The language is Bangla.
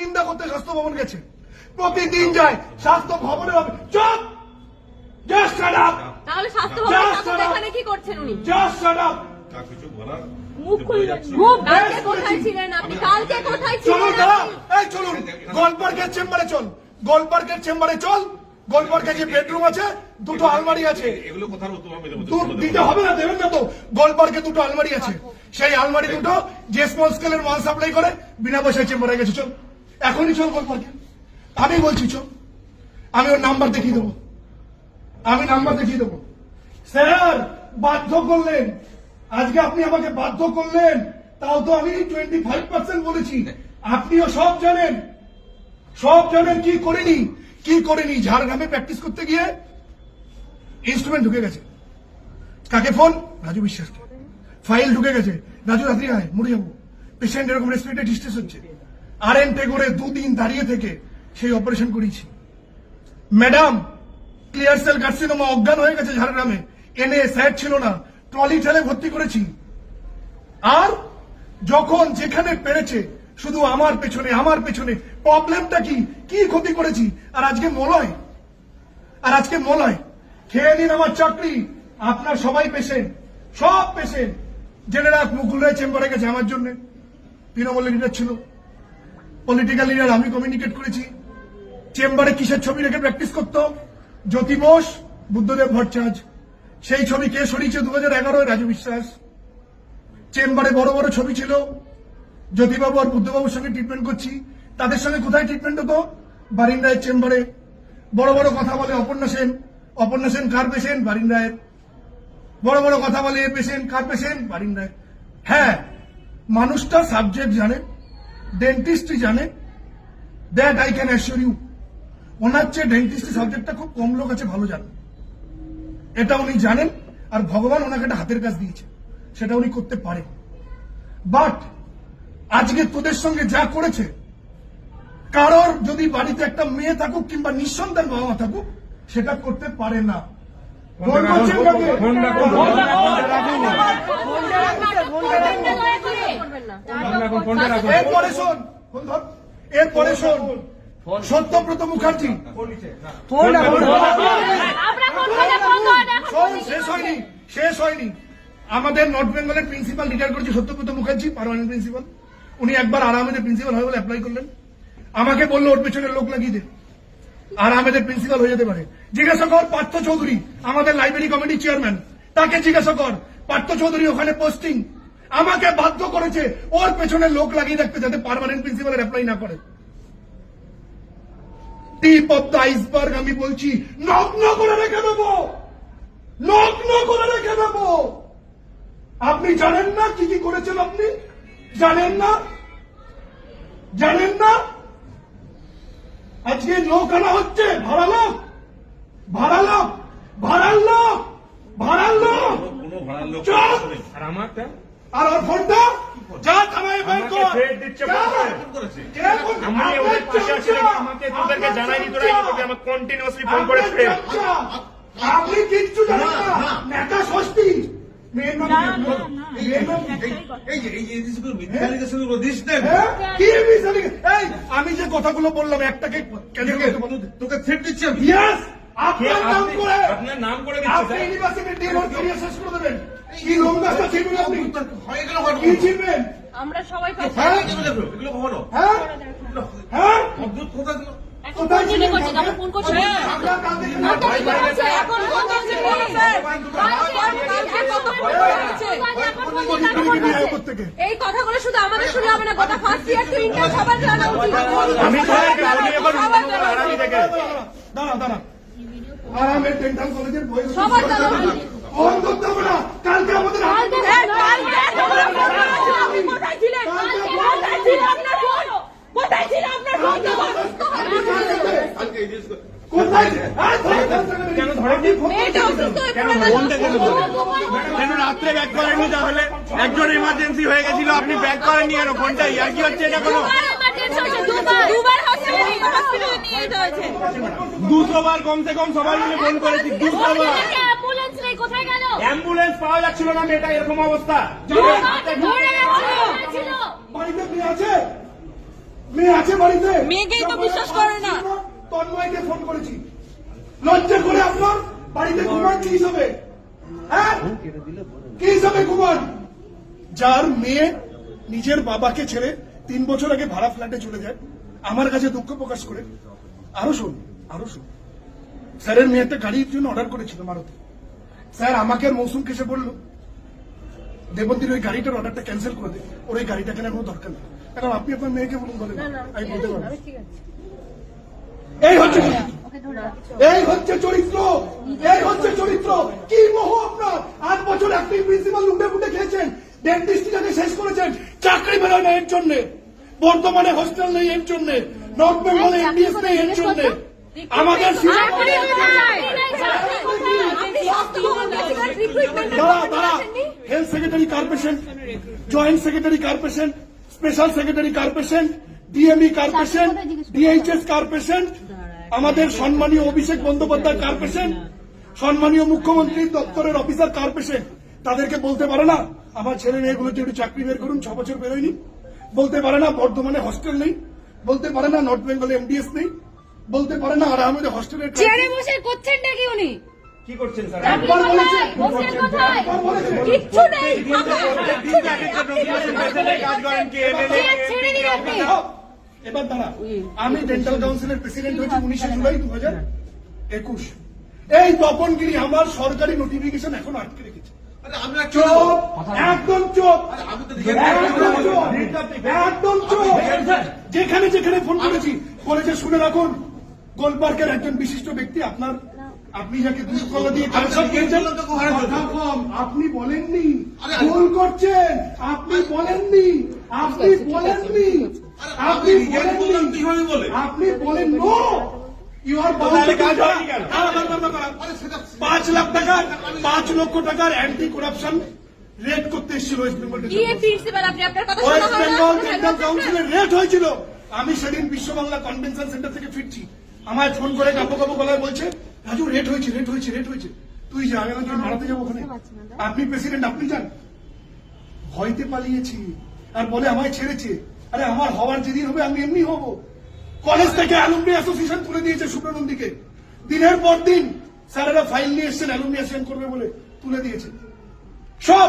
নিন্দা করতে স্বাস্থ্য ভবন গেছে। প্রতিদিন যায় স্বাস্থ্য ভবনের অফিস চুপ! জাস্ট শাট আপ তাহলে স্বাস্থ্য। এখানে কি করছেন উনি? জাস্ট শাট আপ কিছু বলার মুখ কালকে কোথায় ছিলেন আপনি? কালকে কোথায় ছিলেন এই চলুন গোলপার্কের চেম্বারে চল। গোলপার্কের চেম্বারে চল। গোলপার্কে যে বেডরুম আছে দুটো আলমারি আছে। এগুলো কথার দিতে হবে না দেবেন না তো। গোলপার্কে দুটো আলমারি আছে। সেই আলমারি দুটো যে স্মল স্কেলের মাল সাপ্লাই করে বিনা পয়সায় চেম্বারে গেছে। চল। এখনই চল গোলপার্কে আমি বলছি, চল। আমি ওর নাম্বার দেখিয়ে দেবো। আমি নাম্বার দেখিয়ে দেবো। স্যার, বাধ্য করলেন। আজকে আপনি আমাকে বাধ্য করলেন। তাও তো আমি টোয়েন্টি ফাইভ পার্সেন্ট বলেছি। আপনিও সব জানেন। সব জানেন কি করিনি। কি করিনি? ঝাড়গ্রামে প্র্যাকটিস করতে গিয়ে ইনস্ট্রুমেন্ট ঢুকে গেছে। কাকে ফোন? রাজু বিশ্বাসকে। ফাইল ঢুকে গেছে। রাজু, রাত্রি আয়, মরে যাব। পেশেন্ট এরকম রেসপিরেটরি ডিস্ট্রেস হচ্ছে। আর এন করে দুদিন দাঁড়িয়ে থেকে সেই অপারেশন করিয়েছি ম্যাডাম ক্লিয়ার সেল কার্সিনোমা অজ্ঞান হয়ে গেছে ঝাড়গ্রামে। এনে স্যার ছিল না, ট্রলি ঠেলে ভর্তি করেছি। আর যখন যেখানে পেরেছে, শুধু আমার পেছনে আমার পেছনে প্রবলেমটা কি? কি ক্ষতি করেছি? আর আজকে মলয়? আর আজকে মলয়? খেয়ে নিন আমার চাকরি। আপনার সবাই পেশেন্ট, সব পেশেন্ট। জেনে রাখ মুকুল রায় চেম্বারে গেছে আমার জন্য। তৃণমূলের লিডার ছিল। পলিটিক্যাল লিডার আমি কমিউনিকেট করেছি। চেম্বারে কিসের ছবি রেখে প্র্যাকটিস করতো? জ্যোতি বোস, বুদ্ধদেব ভট্টাচার্য। সেই ছবি কে সরিয়েছে? দু হাজার এগারোয় রাজু বিশ্বাস। চেম্বারে বড় বড় ছবি ছিল। জ্যোতিবাবু আর বুদ্ধবাবুর সঙ্গে ট্রিটমেন্ট করছি। তাদের সঙ্গে কোথায় ট্রিটমেন্ট হতো? বারিন রায়ের চেম্বারে বড় বড় কথা বলে অপর্ণা সেন। অপর্ণা সেন কার পেশেন্ট বারিন রায়ের বড় বড় কথা বলে a patient car patient Barin রায় হ্যাঁ মানুষটা সাবজেক্ট জানে। ডেন্টিস্টই জানে। That I can assure you ওনার চেয়ে ডেন্টিস্ট সাবজেক্টটা খুব কম লোক আছে ভালো জানেন এটা উনি জানেন আর ভগবান ওনাকে একটা হাতের কাজ দিয়েছে। সেটা উনি করতে পারেন বাট আজকে তোদের সঙ্গে যা করেছে কারোর যদি বাড়িতে একটা মেয়ে থাকুক কিংবা নিঃসন্তান বাবা মা থাকুক সেটা করতে পারে না ফোন করছেন কাকে? করবেন না এরপরে শোন এরপরে শোন। সত্যব্রত মুখার্জি। শেষ হয়নি শেষ হয়নি। আমাদের নর্থ বেঙ্গলের প্রিন্সিপাল রিটায়ার করেছে সত্যব্রত মুখার্জি পারমানেন্ট প্রিন্সিপাল। উনি একবার আরামেদের প্রিন্সিপাল হয় বলে অ্যাপ্লাই করলেন। আমাকে বলল ওর পেছনে লোক লাগিয়ে দে। আর আমাদের প্রিন্সিপাল হয়ে যেতে পারে। জিজ্ঞাসা কর পার্থ চৌধুরী আমাদের লাইব্রেরি কমিটির চেয়ারম্যান তাকে জিজ্ঞাসা কর পার্থ চৌধুরী ওখানে পোস্টিং আমাকে বাধ্য করেছে। ওর পেছনে লোক লাগিয়ে রাখতে যাতে পার্মানেন্ট প্রিন্সিপালের অ্যাপ্লাই না করে। টিপ অফ দ্য আইসবার্গ আমি বলছি নগ্ন করে রেখে দেবো। নগ্ন করে রেখে দেবো। আপনি জানেন না কি কি করেছেন আপনি? জানেন না? জানেন না? আজকে লোক আনা হচ্ছে ভাড়া লোক ভাড়া লোক ভাড়ার লোক ভাড়ার লোক। ভাড়ার লোক আর আমারটা আর ওর ফোনটা? যা থানায় বের কর। দিচ্ছে আমি আপনার ওদের পাশে আছি আমাকে তোদেরকে জানাইনি তোরা! আমাকে কন্টিনিউয়াসলি ফোন করে আপনি কিচ্ছু জানেন না। নেতা আমি যে কথাগুলো বললাম একটাকে কেন? তোকে থ্রেট দিচ্ছি আপনার নাম করে আপনার নাম করে আপনি শেষ করে দেবেন। কি আপনি? হয়ে গেল কি আমরা সবাই পাচ্ছি। হ্যাঁ? এগুলো কখনো হ্যাঁ? হ্যাঁ? অদ্ভুত কথা এই কথাগুলো শুধু আমাদের শুনে হবে না গোটা ফার্স্ট ইয়ার টু ইন্টার সবার জানা উচিত। আমি আরামি উচিত। দাঁড়া দাঁড়া আরামের ডেন্টাল কলেজের বই ফোন করতে হবে না। কালকে আমাদের? কেন রাত্রে ব্যাক করেননি তাহলে? একজন ইমার্জেন্সি হয়ে গেছিল আপনি ব্যাক করেননি কেন ফোনটা ইয়ার কি হচ্ছে এটা কোনো নিয়ে হয়েছে। দুশো বার কমসে কম সবাই মিলে ফোন করেছি দুশো বার hospital নেই, কোথায় গেল? অ্যাম্বুলেন্স পাওয়া যাচ্ছিল না মেয়েটা এরকম অবস্থা। বাড়িতে মেয়ে আছে? মেয়ে আছে বাড়িতে? মেয়েকেই তো বিশ্বাস করে না। তন্ময়কে ফোন করেছি। লজ্জা করে আপনার বাড়িতে ঘুমান কি হিসাবে? হ্যাঁ? কি হিসাবে ঘুমান? যার মেয়ে নিজের বাবাকে ছেড়ে তিন বছর আগে ভাড়া ফ্ল্যাটে চলে যায়। আমার কাছে দুঃখ প্রকাশ করে আরও শোন আরও শোন। স্যারের মেয়ে একটা গাড়ির জন্য অর্ডার করেছিল মারুতি। স্যার আমাকে আর মৌসুমকে এসে বলল দেবন্তীর ওই গাড়িটার অর্ডারটা ক্যান্সেল করে দে ওর ওই গাড়িটা কেনার কোনো দরকার নেই। এখন আপনি আপনার মেয়েকে বলুন বলেন আমি বলতে পারব। এই হচ্ছে এই হচ্ছে চরিত্র। এই হচ্ছে চরিত্র। কি মোহ আপনার? আট বছর আপনি প্রিন্সিপাল লুটে ফুটে খেয়েছেন ডেন্টিস্টটাকে শেষ করেছেন চাকরি বেরোয় না এর জন্য। বর্তমানে হোস্টেল নেই এর জন্য নর্থ বেঙ্গলে এমবিএস নেই এর জন্য আমাদের দাঁড়া দাঁড়া হেলথ সেক্রেটারি কার জয়েন্ট সেক্রেটারি কার স্পেশাল সেক্রেটারি কার পেশেন্ট ডিএমই কার পেশেন্ট ডিএইচএস কার আমাদের সম্মানীয় অভিষেক বন্দ্যোপাধ্যায় কার পেশেন্ট সম্মানীয় মুখ্যমন্ত্রীর দপ্তরের অফিসার কার পেশেন্ট তাদেরকে বলতে পারে না আমার ছেলে মেয়েগুলোতে একটু চাকরি বের করুন ছ বছর বেরোয়নি বলতে পারে না বর্ধমানে হস্টেল নেই বলতে পারে না নর্থ বেঙ্গলে এমডিএস নেই বলতে পারে না আর আমাদের হস্টেলের চেয়ারে বসে উনি? কি করছেন স্যার? একবার বলেছে। একবার বলেছে। কিচ্ছু নেই আমার কিচ্ছু নেই। কাজ করেন কে? এমএলএ চেয়ার ছেড়ে দিন আপনি। এবার দাঁড়া। আমি ডেন্টাল কাউন্সিলের প্রেসিডেন্ট হয়েছি উনিশে জুলাই দু হাজার একুশ। এই তপনগিরি আমার সরকারি নোটিফিকেশন এখন আটকে রেখেছে। চোপ একদম চোপ আরে আমি তো নিজে একদম চোপ যেখানে যেখানে ফোন করেছি বলেছে শুনে রাখুন। গোলপার্কের একজন বিশিষ্ট ব্যক্তি আপনার আপনি যাকে দুষ্কলা দিয়ে আপনি বলেননি। ভুল করছেন। আপনি বলেননি। আপনি বলেননি। আপনি বলেননি। আপনি বলেন নো! পাঁচ লাখ টাকার পাঁচ লক্ষ টাকার অ্যান্টি করাপশন রেড করতে এসেছিল ওয়েস্ট বেঙ্গল ডেন্টাল কাউন্সিলের রেট হয়েছিল। আমি সেদিন বিশ্ব বাংলা কনভেনশন সেন্টার থেকে ফিরছি। আমায় ফোন করে কাপো কাপো গলায় বলছে রাজু রেট হয়েছে রেট হয়েছে রেট হয়েছে। তুই যা আমি ভাড়াতে যাব ওখানে। আপনি প্রেসিডেন্ট আপনি যান। ভয়তে পালিয়েছি। আর বলে আমায় ছেড়েছে। আরে আমার হওয়ার যেদিন হবে আমি এমনি হব। কলেজ থেকে অ্যালুমনি অ্যাসোসিয়েশন তুলে দিয়েছে সুব্রনন্দীকে দিনের পর দিন স্যারেরা ফাইল নিয়ে এসছেন অ্যালুমনি অ্যাসোসিয়েশন করবে বলে তুলে দিয়েছে। সব